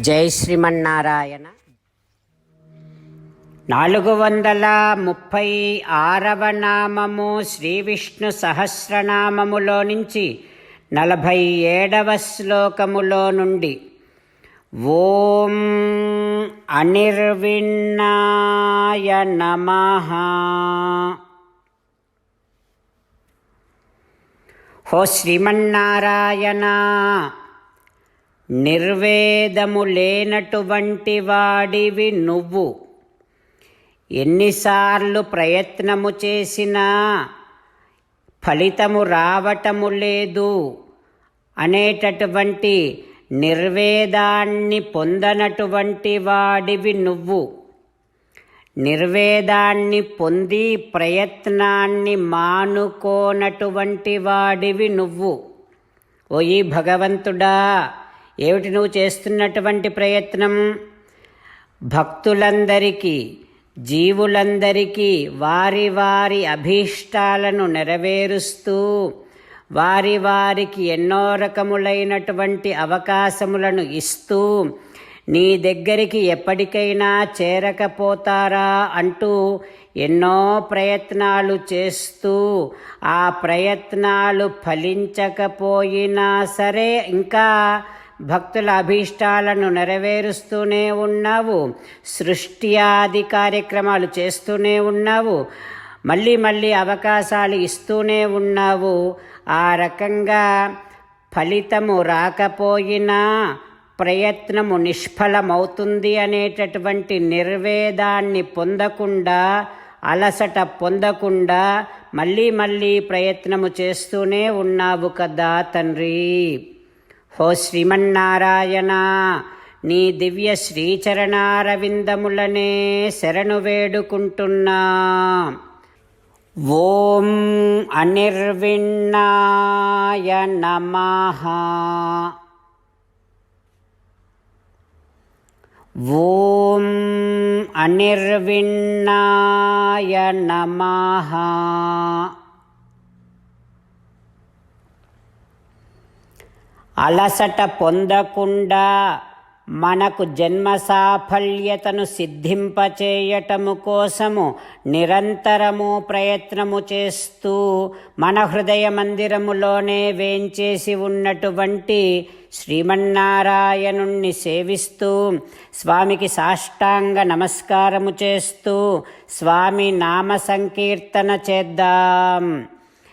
జై శ్రీమన్నారాయణ. నాలుగు వందల ముప్పై ఆరవ నామము శ్రీ విష్ణు సహస్రనామములో నుంచి నలభై ఏడవ శ్లోకములో నుండి ఓం అనిర్విన్నాయ నమ. హో శ్రీమన్నారాయణ. నిర్వేదము లేనటువంటి వాడివి నువ్వు. ఎన్నిసార్లు ప్రయత్నము చేసినా ఫలితము రావటము లేదు. అనేటటువంటి నిర్వేదాన్ని పొందనటువంటి వాడివి నువ్వు. నిర్వేదాన్ని పొంది ప్రయత్నాన్ని మానుకోనటువంటి వాడివి నువ్వు ఓయి భగవంతుడా ఏమిటి నువ్వు చేస్తున్నటువంటి ప్రయత్నం? భక్తులందరికీ జీవులందరికీ వారి వారి అభీష్టాలను నెరవేరుస్తూ వారి వారికి ఎన్నో రకములైనటువంటి అవకాశములను ఇస్తూ నీ దగ్గరికి ఎప్పటికైనా చేరకపోతారా అంటూ ఎన్నో ప్రయత్నాలు చేస్తూ ఆ ప్రయత్నాలు ఫలించకపోయినా సరే ఇంకా భక్తుల అభీష్టాలను నెరవేరుస్తూనే ఉన్నావు. సృష్టి ఆది కార్యక్రమాలు చేస్తూనే ఉన్నావు. మళ్ళీ మళ్ళీ అవకాశాలు ఇస్తూనే ఉన్నావు. ఆ రకంగా ఫలితము రాకపోయినా ప్రయత్నము నిష్ఫలమవుతుంది అనేటటువంటి నిర్వేదాన్ని పొందకుండా అలసట పొందకుండా మళ్ళీ మళ్ళీ ప్రయత్నము చేస్తూనే ఉన్నావు కదా తండ్రి. హో శ్రీమన్నారాయణ నీ దివ్య శ్రీచరణారవిందములనే శరణు వేడుకుంటున్నా. ఓం అనిర్విన్నాయ నమ ఓం అనిర్విన్నాయ నమ అలసట పొందకుండా మనకు జన్మ సాఫల్యతను సిద్ధింపచేయటము కోసము నిరంతరము ప్రయత్నము చేస్తూ మన హృదయ మందిరములోనే వేంచేసి ఉన్నటువంటి శ్రీమన్నారాయణుణ్ణి సేవిస్తూ స్వామికి సాష్టాంగ నమస్కారము చేస్తూ స్వామి నామ సంకీర్తన చేద్దాం.